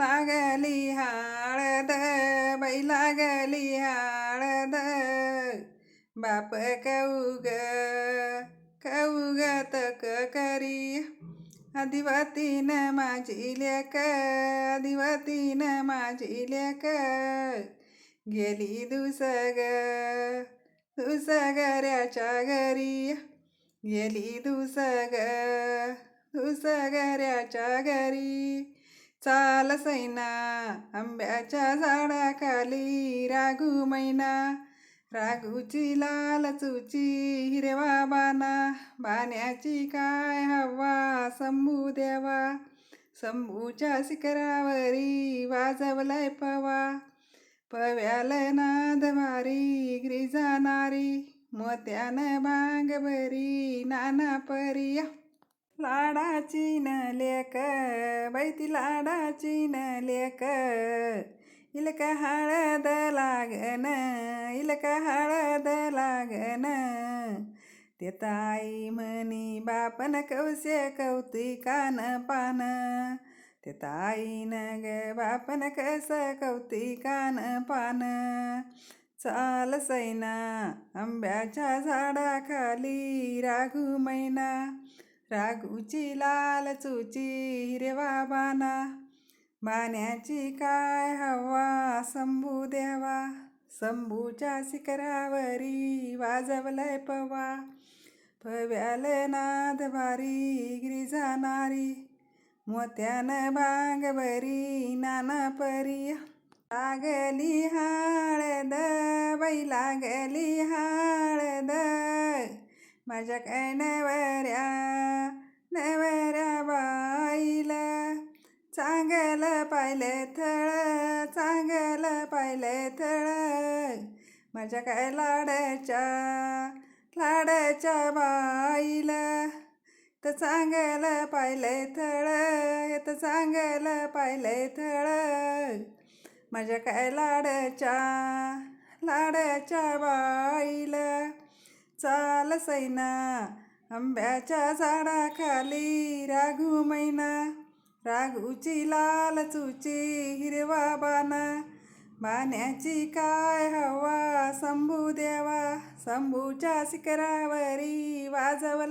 लागली हळद बाई लागली हळद बाप कौग कौग तक करी. आदिवातीन माझी लेक आदिवातीन माझी लेक. गेली दुसग दुसगऱ्याच्या घरी. गेली दुसग दुसगऱ्याच्या घरी. चाल सैना आंब्याच्या झाडाखाली राघू मैना. राघूची लाल चुची हिरवा बाना. बाण्याची काय हवा शंभू देवा. शंभूच्या शिखरावरी वाजवलाय पवा. पव्याल नाद मारी गिरिजा नारी. मोत्यान बांग नाना परिया लाडाची न लेक बैती लाडाची न लेक. इलक हळद लागन इलक हळद लागन. ते ताई म्हणी बापन कवसे कौतिकान पान. ते ताईन ग बापन कस कौतिकान पान. चाल सैना आंब्याच्या झाडाखाली राघू मैना. राघूची लाल चुची हिरवा बाना बाण्याची काय हवा शंभू देवा. शंभूच्या शिखरावरी वाजवलय पवा. पव्याल नाद भारी गिरिजा नारी. मोत्यान बांग बरी नाना परी. लागली हाळद बाई लागली हाळद माझ्या कैनवर पाहिले थळ चांगलं पाहिले थळ. माझ्या काय लाड्याच्या लाड्याच्या बाईला? तर चांगलं पाहिले थळ तर चांगलं पाहिले थळ. माझ्या काय लाड्याच्या लाड्याच्या बाईला? चाल सैना आंब्याच्या झाडाखाली राघू मैना. राघूची लाल चुची हिरवा बाना बाण्याची काय हवा शंभू देवा शंभूच्या शिखरावरी वाजवला.